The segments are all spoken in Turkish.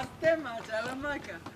Astea, așa la maca.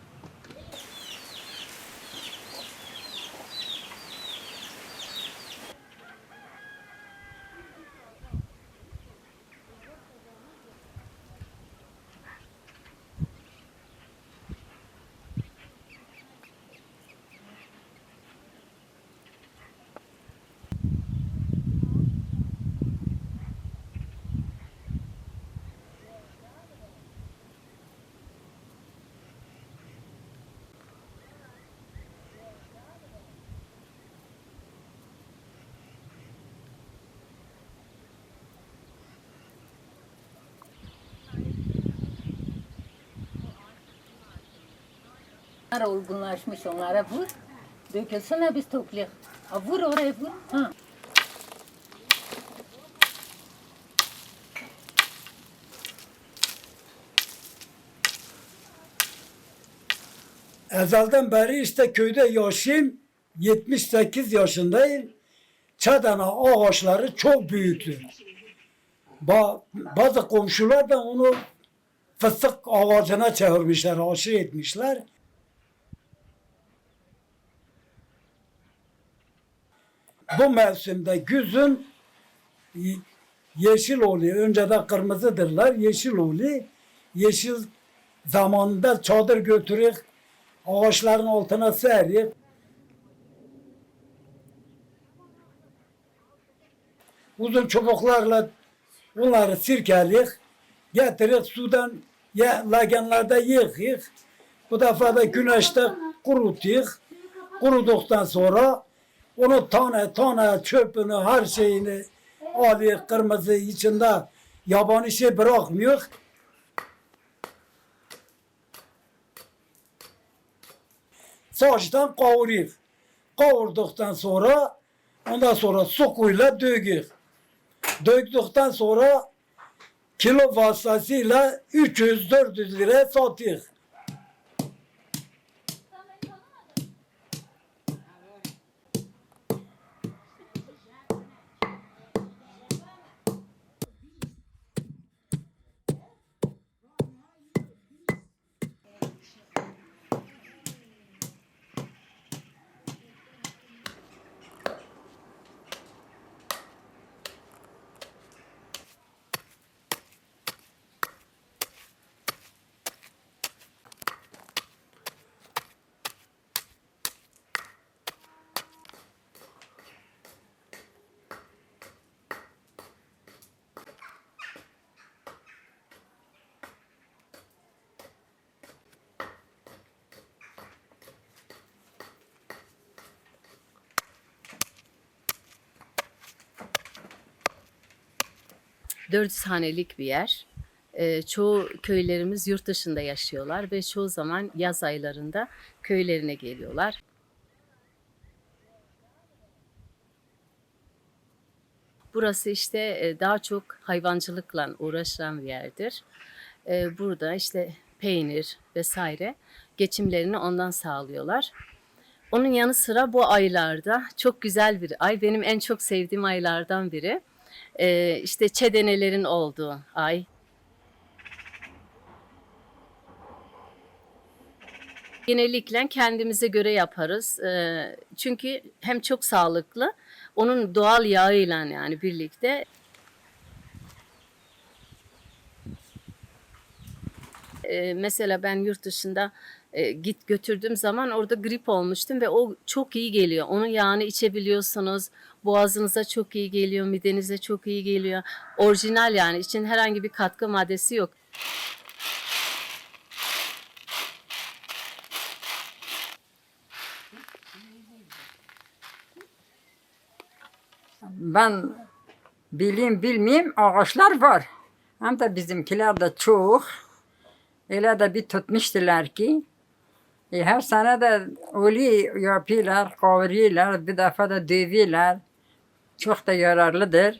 Onlar olgunlaşmış onlara vur. Dökülsene biz toplayalım. Vur oraya vur. Ha. Ezelden beri işte köyde yaşayayım. 78 yaşındayım. Çadana ağaçları çok büyüktür. Ba- bazı komşular da onu fıstık ağacına çevirmişler, aşı etmişler. Bu mevsimde güzün yeşil oluyor. Önceden kırmızıdırlar, yeşil oluyor. Yeşil zamanında çadır götürür, ağaçların altına seriyor. Uzun çubuklarla bunları sirkeliyor. Getirip sudan ya lagenlarda yıkıyor. Bu defa da güneşte kurutuyor. Kuruduktan sonra onu tane tane çöpünü her şeyini alıyor kırmızı içinde yabani şey bırakmıyor. Saçtan kavuruyor. Kavurduktan sonra ondan sonra sukuyla döküyor. Döktükten sonra kilo vasıtasıyla 300-400 liraya satıyor. Dört hanelik bir yer. Ee, çoğu köylerimiz yurt dışında yaşıyorlar ve çoğu zaman yaz aylarında köylerine geliyorlar. Burası işte e, daha çok hayvancılıkla uğraşan bir yerdir. Ee, Burada işte peynir vesaire geçimlerini ondan sağlıyorlar. Onun yanı sıra bu aylarda çok güzel bir ay. Benim en çok sevdiğim aylardan biri. Ee, işte çedenelerin olduğu ay. Genellikle kendimize göre yaparız. Ee, çünkü hem çok sağlıklı, onun doğal yağıyla yani birlikte. Ee, mesela ben yurt dışında e, git götürdüğüm zaman orada grip olmuştum ve o çok iyi geliyor. Onun yağını içebiliyorsunuz. Boğazınıza çok iyi geliyor, midenize çok iyi geliyor. Orijinal yani için herhangi bir katkı maddesi yok. Ben bileyim bilmeyeyim ağaçlar var. Hem de bizimkiler de çok. Öyle de bir tutmuştular ki. E, her sene de ölü yapıyorlar, kavuruyorlar, bir defa da dövüyorlar. Çok da yararlıdır.